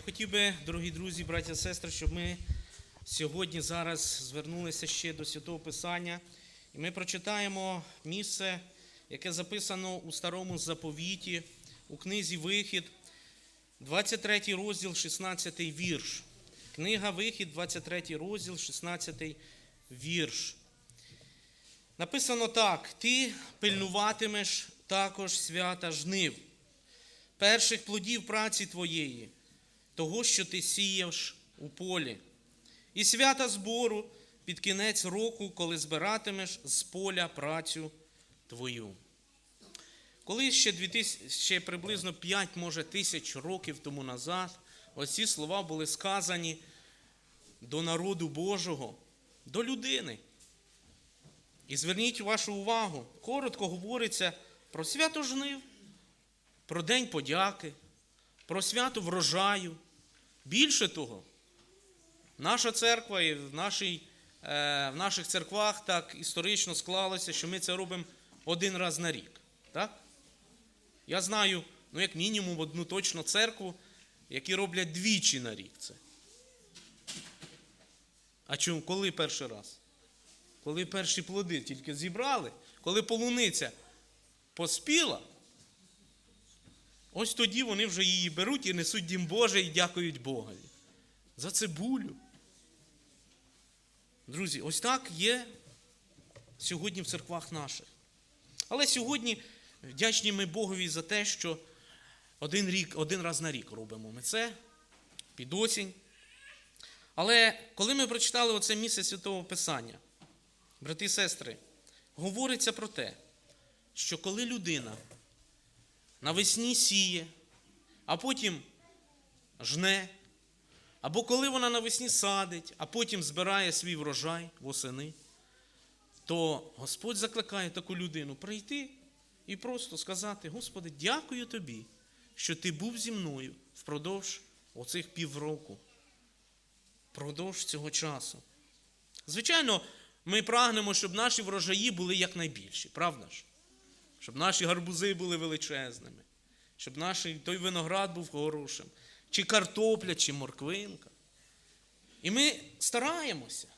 Я хотів би, дорогі друзі, браття і сестри, щоб ми сьогодні зараз звернулися ще до Святого Писання, і ми прочитаємо місце, яке записано у старому заповіті, у книзі Вихід, 23 розділ, 16 вірш. Книга Вихід, 23 розділ, 16 вірш. Написано так: ти пильнуватимеш також свята жнив, перших плодів праці твоєї, того, що ти сієш у полі, і свята збору під кінець року, коли збиратимеш з поля працю твою. Коли ще, 2000, ще приблизно 5, може, тисяч років тому назад, оці слова були сказані до народу Божого, до людини. І зверніть вашу увагу, коротко говориться про свято жнив, про День подяки, про свято врожаю. Більше того, наша церква і в, нашій, е, в наших церквах так історично склалося, що ми це робимо один раз на рік. Так? Я знаю, ну, як мінімум, одну точно церкву, які роблять двічі на рік це. А чому? Коли перший раз? Коли перші плоди тільки зібрали, коли полуниця поспіла, ось тоді вони вже її беруть і несуть дім Божий і дякують Богові. За цибулю. Друзі, ось так є сьогодні в церквах наших. Але сьогодні вдячні ми Богові за те, що один, рік, один раз на рік робимо ми це під осінь. Але коли ми прочитали оце місце Святого Писання, брати і сестри, говориться про те, що коли людина навесні сіє, а потім жне, або коли вона навесні садить, а потім збирає свій врожай восени, то Господь закликає таку людину прийти і просто сказати: Господи, дякую тобі, що ти був зі мною впродовж оцих півроку, впродовж цього часу. Звичайно, ми прагнемо, щоб наші врожаї були якнайбільші, правда ж? Щоб наші гарбузи були величезними, щоб наш той виноград був хорошим, чи картопля, чи морквинка. І ми стараємося.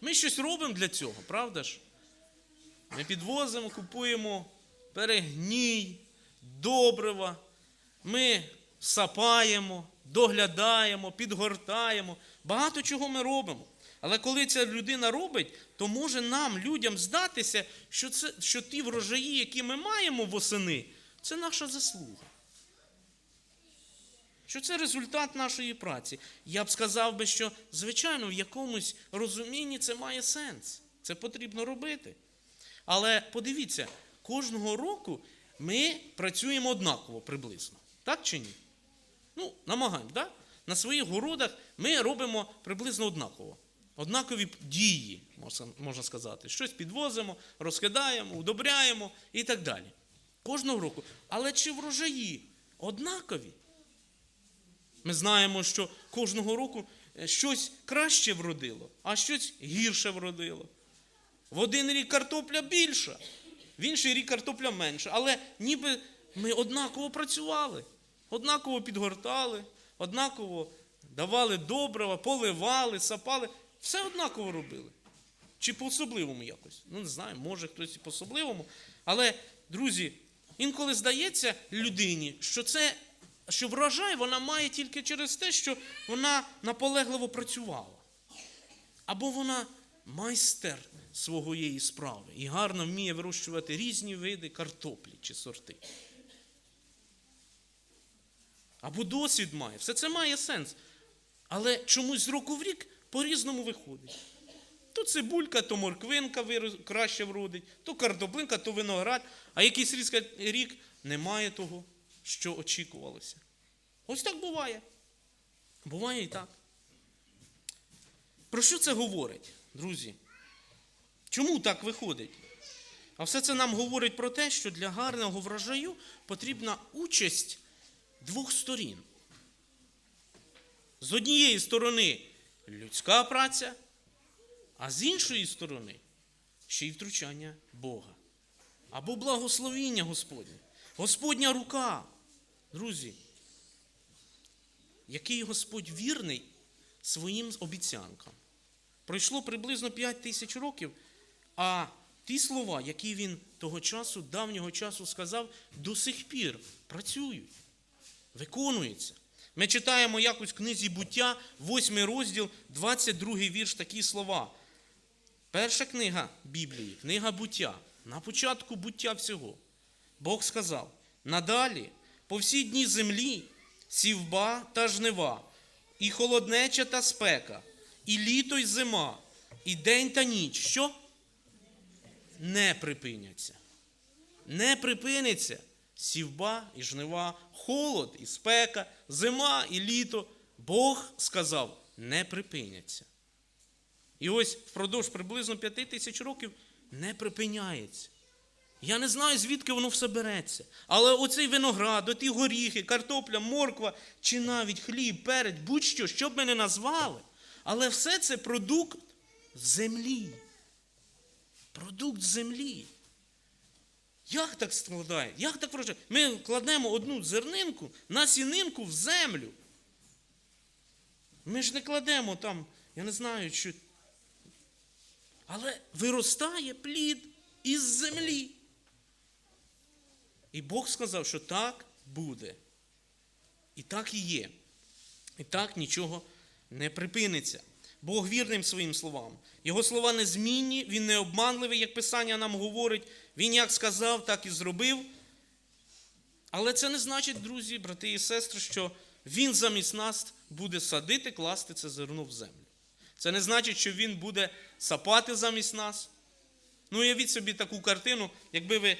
Ми щось робимо для цього, правда ж? Ми підвозимо, купуємо перегній, добрива, ми сапаємо, доглядаємо, підгортаємо. Багато чого ми робимо. Але коли ця людина робить, то може нам, людям, здатися, що, це, що ті врожаї, які ми маємо восени, це наша заслуга. Що це результат нашої праці. Я б сказав би, що, звичайно, в якомусь розумінні це має сенс. Це потрібно робити. Але подивіться, кожного року ми працюємо однаково приблизно. Так чи ні? Ну, намагаємо, так? На своїх городах ми робимо приблизно однаково. Однакові дії, можна сказати. Щось підвозимо, розкидаємо, удобряємо і так далі. Кожного року. Але чи врожаї однакові? Ми знаємо, що кожного року щось краще вродило, а щось гірше вродило. В один рік картопля більша, в інший рік картопля менша. Але ніби ми однаково працювали, однаково підгортали, однаково давали добрива, поливали, сапали. Все однаково робили. Чи по-особливому якось? Ну, не знаю, може хтось і по-особливому. Але, друзі, інколи здається людині, що це, що врожай вона має тільки через те, що вона наполегливо працювала. Або вона майстер своєї справи і гарно вміє вирощувати різні види картоплі чи сорти. Або досвід має. Все це має сенс. Але чомусь з року в рік по-різному виходить. То цибулька, то морквинка краще вродить, то картоплинка, то виноград, а якийсь рік немає того, що очікувалося. Ось так буває. Буває і так. Про що це говорить, друзі? Чому так виходить? А все це нам говорить про те, що для гарного врожаю потрібна участь двох сторін. З однієї сторони людська праця, а з іншої сторони ще й втручання Бога. Або благословіння Господнє. Господня рука. Друзі. який Господь вірний своїм обіцянкам. Пройшло приблизно 5 тисяч років, а ті слова, які він того часу, давнього часу сказав, до сих пір працюють, виконуються. Ми читаємо якось в книзі буття, 8 розділ, 22 вірш, такі слова. Перша книга Біблії, книга буття. На початку буття всього. Бог сказав: надалі, по всі дні землі, сівба та жнива, і холоднеча та спека, і літо й зима, і день та ніч. Що? Не припиняться. Не припиниться сівба і жнива, холод і спека, зима і літо. Бог сказав, не припиняться. І ось впродовж приблизно п'яти тисяч років не припиняється. Я не знаю, звідки воно все береться. Але оцей виноград, оті горіхи, картопля, морква, чи навіть хліб, перець, будь-що, що б ми не назвали. Але все це продукт землі. Продукт землі. Як так складає? Як так врожає? Ми кладемо одну зернинку на сінинку в землю. Ми ж не кладемо там, я не знаю, що. Але виростає плід із землі. І Бог сказав, що так буде. І так і є. І так нічого не припиниться. Бог вірним своїм словам. Його слова незмінні, він не обманливий, як Писання нам говорить. Він як сказав, так і зробив. Але це не значить, друзі, брати і сестри, що він замість нас буде садити, класти це зерно в землю. Це не значить, що він буде сапати замість нас. Ну, уявіть собі таку картину, якби ви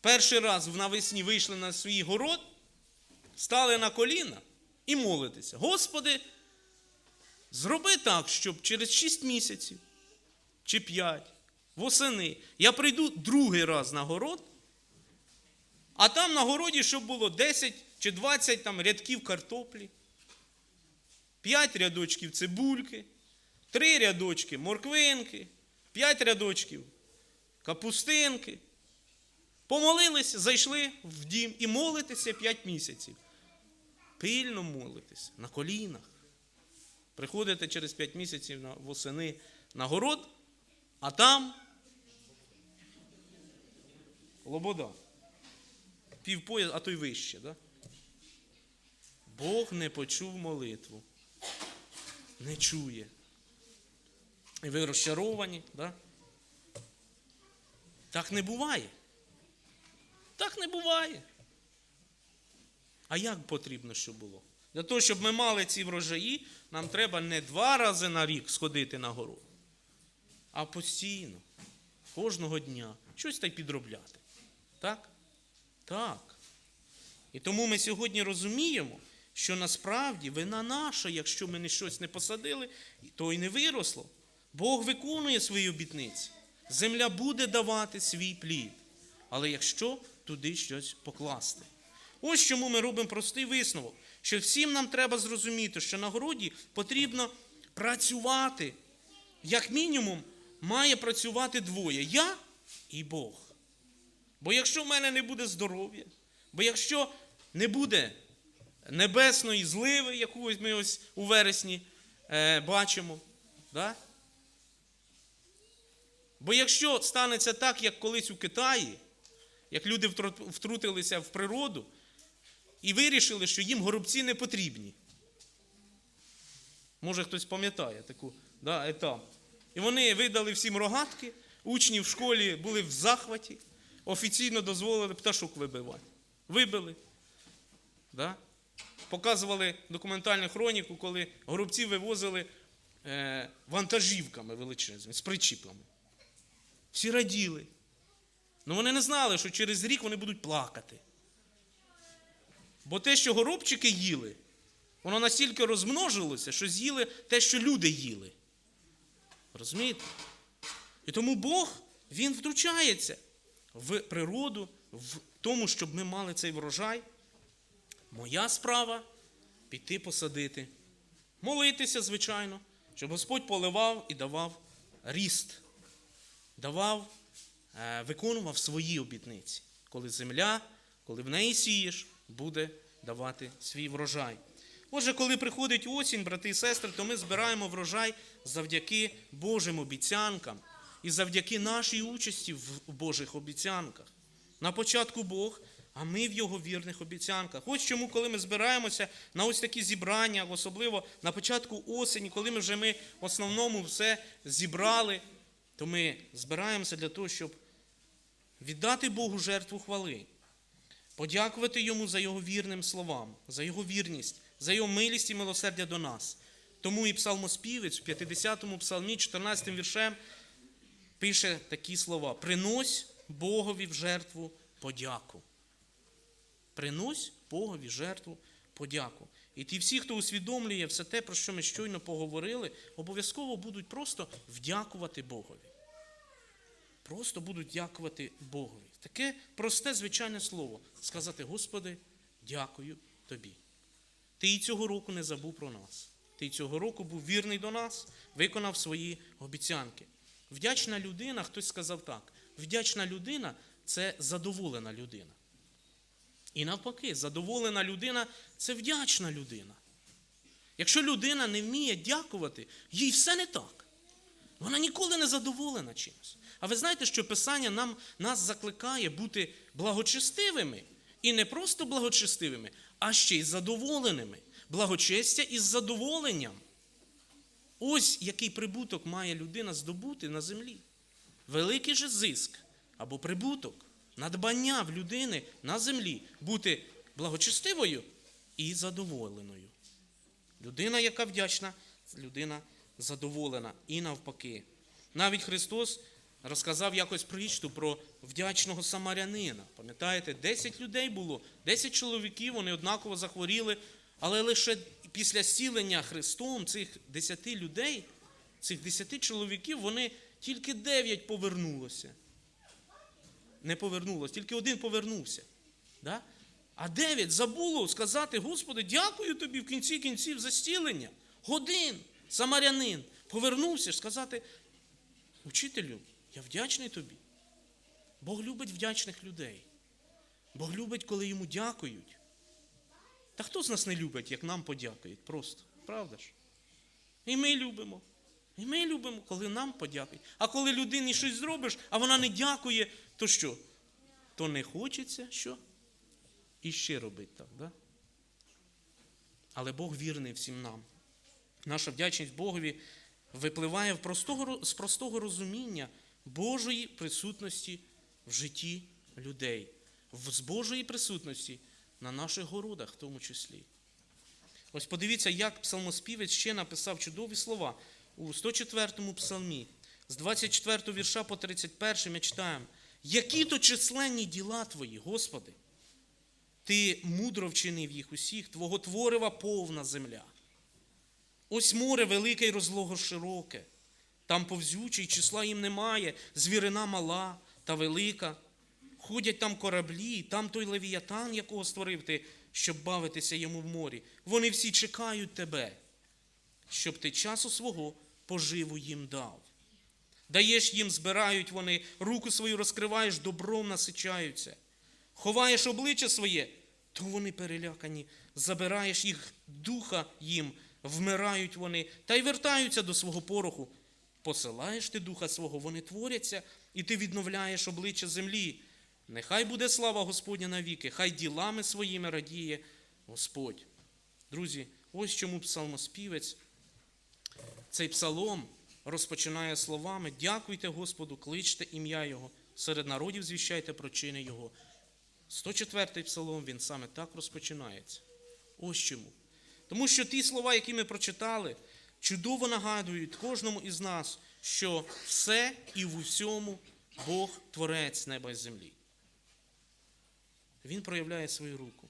перший раз навесні вийшли на свій город, стали на коліна і молитеся. Господи, зроби так, щоб через 6 місяців чи 5 восени я прийду другий раз на город, а там на городі, щоб було 10 чи 20 там, рядків картоплі, 5 рядочків цибульки, 3 рядочки морквинки, 5 рядочків капустинки. Помолилися, зайшли в дім і молитеся 5 місяців. Пильно молитеся на колінах. Приходите через 5 місяців на восени на город, а там лобода. Півпоя, а то й вище. Да? Бог не почув молитву. Не чує. І ви розчаровані, да? Так не буває. Так не буває. А як потрібно, щоб було? Для того, щоб ми мали ці врожаї, нам треба не два рази на рік сходити на город, а постійно, кожного дня, щось та й підробляти. Так? Так. І тому ми сьогодні розуміємо, що насправді вина наша, якщо ми не щось не посадили, то й не виросло. Бог виконує свої обітниці. Земля буде давати свій плід. Але якщо туди щось покласти. Ось чому ми робимо простий висновок, що всім нам треба зрозуміти, що на городі потрібно працювати. Як мінімум, має працювати двоє я і Бог. Бо якщо в мене не буде здоров'я, бо якщо не буде небесної зливи, яку ми ось у вересні е, бачимо, да? бо якщо станеться так, як колись у Китаї, як люди втрутилися в природу і вирішили, що їм горобці не потрібні. Може, хтось пам'ятає таку да, етап. І вони видали всім рогатки, учні в школі були в захваті, офіційно дозволили пташок вибивати. Вибили. Да? Показували документальну хроніку, коли горобців вивозили е, вантажівками величезними, з причіпами. Всі раділи. Ну вони не знали, що через рік вони будуть плакати. Бо те, що горобчики їли, воно настільки розмножилося, що з'їли те, що люди їли. Розумієте? І тому Бог, Він втручається в природу, в тому, щоб ми мали цей врожай. Моя справа піти посадити, молитися, звичайно, щоб Господь поливав і давав ріст, давав, е, виконував свої обітниці. Коли земля, коли в неї сієш, буде давати свій врожай. Отже, коли приходить осінь, брати і сестри, то ми збираємо врожай завдяки Божим обіцянкам і завдяки нашій участі в Божих обіцянках. На початку Бог, а ми в Його вірних обіцянках. Ось чому, коли ми збираємося на ось такі зібрання, особливо на початку осені, коли ми вже ми в основному все зібрали, то ми збираємося для того, щоб віддати Богу жертву хвали, подякувати Йому за Його вірним словам, за Його вірність, за Його милість і милосердя до нас. Тому і псалмоспівець в 50-му псалмі, 14 віршем, пише такі слова: Принось Богові в жертву подяку. Принось Богові жертву подяку. І ті всі, хто усвідомлює все те, про що ми щойно поговорили, обов'язково будуть просто вдякувати Богові. Просто будуть дякувати Богові. Таке просте, звичайне слово. Сказати, Господи, дякую Тобі. Ти і цього року не забув про нас. Ти і цього року був вірний до нас, виконав свої обіцянки. Вдячна людина, хтось сказав так: вдячна людина це задоволена людина. І навпаки, задоволена людина це вдячна людина. Якщо людина не вміє дякувати, їй все не так. Вона ніколи не задоволена чимось. А ви знаєте, що Писання нам, нас закликає бути благочестивими. І не просто благочестивими, а ще й задоволеними. Благочестя із задоволенням. Ось який прибуток має людина здобути на землі. Великий же зиск або прибуток, надбання в людини на землі бути благочестивою і задоволеною. Людина, яка вдячна, людина задоволена і навпаки. Навіть Христос розказав якось притчу про вдячного самарянина. Пам'ятаєте, 10 людей було, 10 чоловіків, вони однаково захворіли, але лише після зцілення Христом цих 10 людей, цих 10 чоловіків, вони тільки 9 повернулося. Не повернулося, тільки один повернувся. Да? А 9 забуло сказати, Господи, дякую тобі в кінці кінців за зцілення. Один самарянин повернувся сказати, учителю, я вдячний тобі. Бог любить вдячних людей. Бог любить, коли йому дякують. Та хто з нас не любить, як нам подякують? Просто, правда ж? І ми любимо. І ми любимо, коли нам подякують. А коли людині щось зробиш, а вона не дякує, то що? То не хочеться що? І ще робить так, да? Але Бог вірний всім нам. Наша вдячність Богові випливає з простого розуміння Божої присутності в житті людей, з Божої присутності на наших городах, в тому числі. Ось подивіться, як псалмоспівець ще написав чудові слова у 104-му псалмі, з 24 вірша по 31 ми читаємо, які то численні діла твої, Господи, ти мудро вчинив їх усіх, Твого творива повна земля. Ось море велике й розлого широке, там повзючий, числа їм немає, звірина мала та велика. Ходять там кораблі, там той левіятан, якого створив ти, щоб бавитися йому в морі. Вони всі чекають тебе, щоб ти часу свого поживу їм дав. Даєш їм, збирають вони, руку свою розкриваєш, добром насичаються. Ховаєш обличчя своє, то вони перелякані, забираєш їх духа їм, вмирають вони, та й вертаються до свого пороху. Посилаєш ти духа свого, вони творяться, і ти відновляєш обличчя землі. Нехай буде слава Господня навіки, хай ділами своїми радіє Господь. Друзі, ось чому псалмоспівець, цей псалом розпочинає словами: Дякуйте Господу, кличте ім'я Його, серед народів звіщайте про чини Його. 104-й псалом він саме так розпочинається. Ось чому. Тому що ті слова, які ми прочитали, чудово нагадують кожному із нас, що все і в усьому Бог творець неба і землі. Він проявляє свою руку.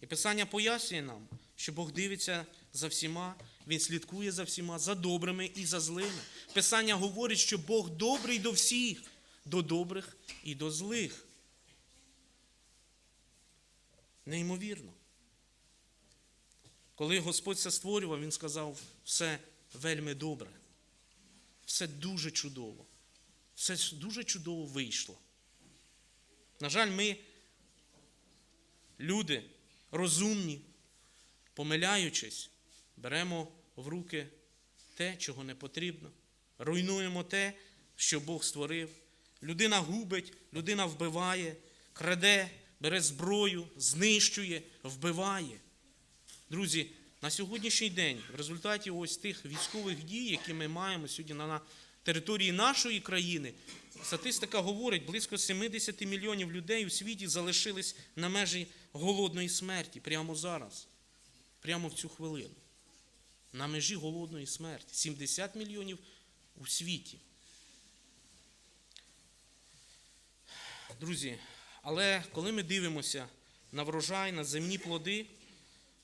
І Писання пояснює нам, що Бог дивиться за всіма, Він слідкує за всіма, за добрими і за злими. Писання говорить, що Бог добрий до всіх, до добрих і до злих. Неймовірно. Коли Господь це створював, Він сказав, все вельми добре, все дуже чудово, все дуже чудово вийшло. На жаль, ми, люди розумні, помиляючись, беремо в руки те, чого не потрібно, руйнуємо те, що Бог створив. Людина губить, людина вбиває, краде, бере зброю, знищує, вбиває. Друзі, на сьогоднішній день, в результаті ось тих військових дій, які ми маємо сьогодні на території нашої країни, статистика говорить, близько 70 мільйонів людей у світі залишились на межі голодної смерті прямо зараз, прямо в цю хвилину. На межі голодної смерті. 70 мільйонів у світі. Друзі, але коли ми дивимося на врожай, на земні плоди,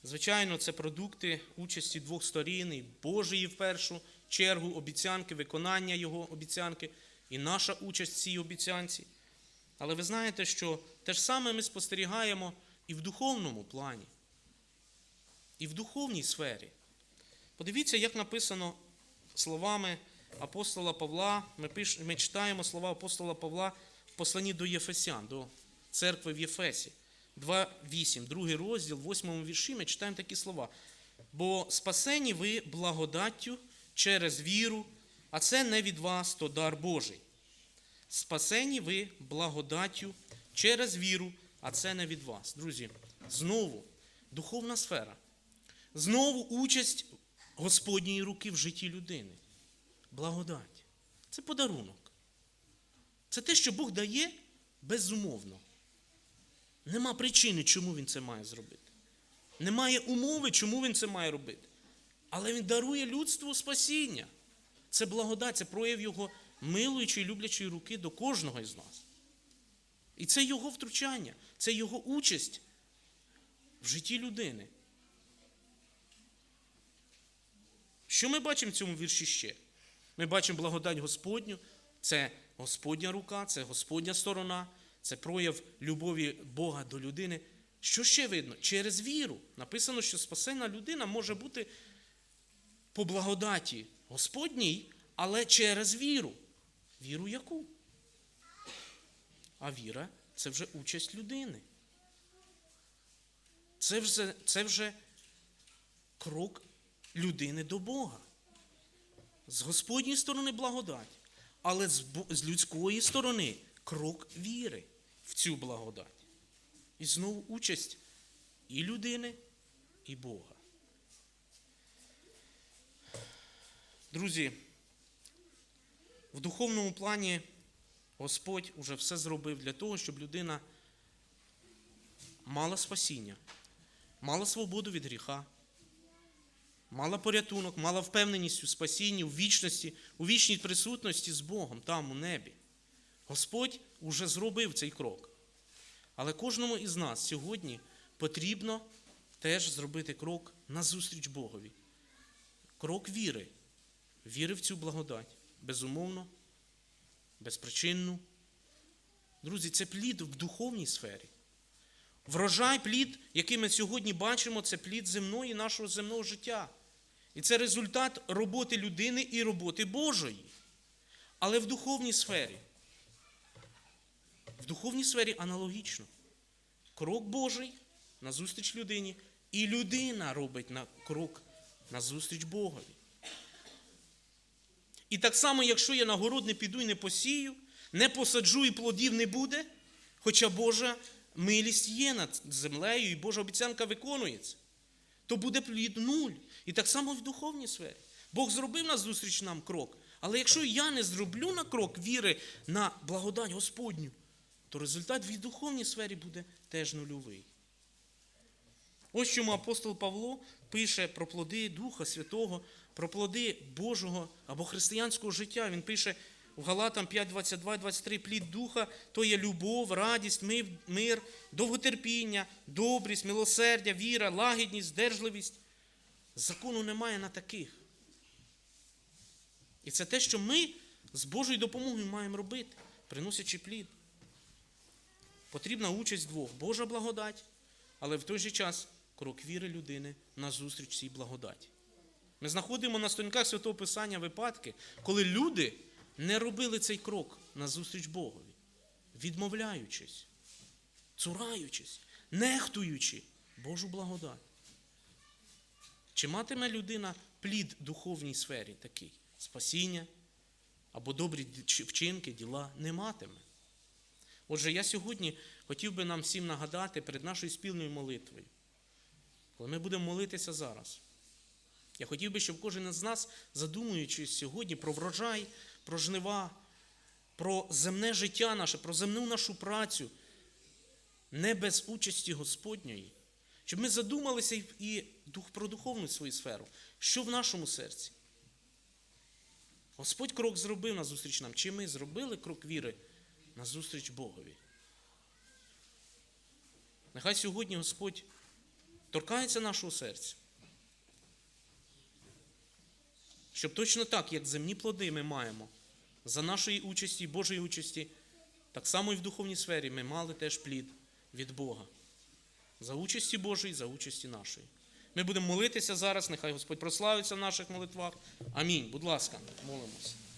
звичайно, це продукти участі двох сторін, і Божої в першу чергу, обіцянки, виконання Його обіцянки, і наша участь в цій обіцянці. Але ви знаєте, що те ж саме ми спостерігаємо і в духовному плані, і в духовній сфері. Подивіться, як написано словами апостола Павла. Ми, пиш, ми читаємо слова апостола Павла в посланні до Єфесян, до церкви в Єфесі. 2.8, другий розділ, 8 вірші ми читаємо такі слова. Бо спасені ви благодаттю через віру, а це не від вас, то дар Божий. Спасені ви благодаттю через віру, а це не від вас. Друзі, знову духовна сфера. Знову участь Господньої руки в житті людини. Благодать. Це подарунок. Це те, що Бог дає безумовно. Нема причини, чому він це має зробити. Немає умови, чому він це має робити. Але він дарує людству спасіння. Це благодать, це прояв його милуючої, люблячої руки до кожного із нас. І це його втручання, це його участь в житті людини. Що ми бачимо в цьому вірші ще? Ми бачимо благодать Господню, це Господня рука, це Господня сторона, це прояв любові Бога до людини. Що ще видно? Через віру. Написано, що спасена людина може бути по благодаті Господній, але через віру. Віру яку? А віра це вже участь людини. Це вже, це вже крок людини до Бога. З Господньої сторони благодать, але з, з людської сторони крок віри в цю благодать. І знову участь і людини, і Бога. Друзі, в духовному плані Господь уже все зробив для того, щоб людина мала спасіння, мала свободу від гріха, мала порятунок, мала впевненість у спасінні, у вічності, у вічній присутності з Богом там, у небі. Господь уже зробив цей крок. Але кожному із нас сьогодні потрібно теж зробити крок назустріч Богові. Крок віри. Віри в цю благодать. Безумовно, безпричинну. Друзі, це плід в духовній сфері. Врожай, плід, який ми сьогодні бачимо, це плід земної нашого земного життя. І це результат роботи людини і роботи Божої. Але в духовній сфері. В духовній сфері аналогічно. Крок Божий назустріч людині, і людина робить на крок назустріч Богові. І так само, якщо я на город не піду і не посію, не посаджу і плодів не буде, хоча Божа милість є над землею, і Божа обіцянка виконується, то буде плід нуль. І так само в духовній сфері. Бог зробив на зустріч нам крок. Але якщо я не зроблю на крок віри на благодать Господню, то результат в духовній сфері буде теж нульовий. Ось чому апостол Павло пише про плоди Духа Святого, про плоди Божого або християнського життя. Він пише в Галатам 5, 22, 23 плід Духа то є любов, радість, мир, довготерпіння, добрість, милосердя, віра, лагідність, здержливість. Закону немає на таких. І це те, що ми з Божою допомогою маємо робити, приносячи плід. Потрібна участь двох Божа благодать, але в той же час крок віри людини на зустріч цій благодаті. Ми знаходимо на сторінках Святого Писання випадки, коли люди не робили цей крок на зустріч Богові, відмовляючись, цураючись, нехтуючи Божу благодать. Чи матиме людина плід духовній сфері такий? Спасіння або добрі вчинки, діла не матиме. Отже, я сьогодні хотів би нам всім нагадати перед нашою спільною молитвою, коли ми будемо молитися зараз. Я хотів би, щоб кожен із нас, задумуючись сьогодні про врожай, про жнива, про земне життя наше, про земну нашу працю, не без участі Господньої, щоб ми задумалися і- про духовну свою сферу, що в нашому серці. Господь крок зробив назустріч нам. Чи ми зробили крок віри назустріч Богові? Нехай сьогодні Господь торкається нашого серця. Щоб точно так, як земні плоди ми маємо за нашої участі, Божої участі, так само і в духовній сфері ми мали теж плід від Бога. За участі Божої, за участі нашої. Ми будемо молитися зараз, нехай Господь прославиться в наших молитвах. Амінь. Будь ласка, молимося.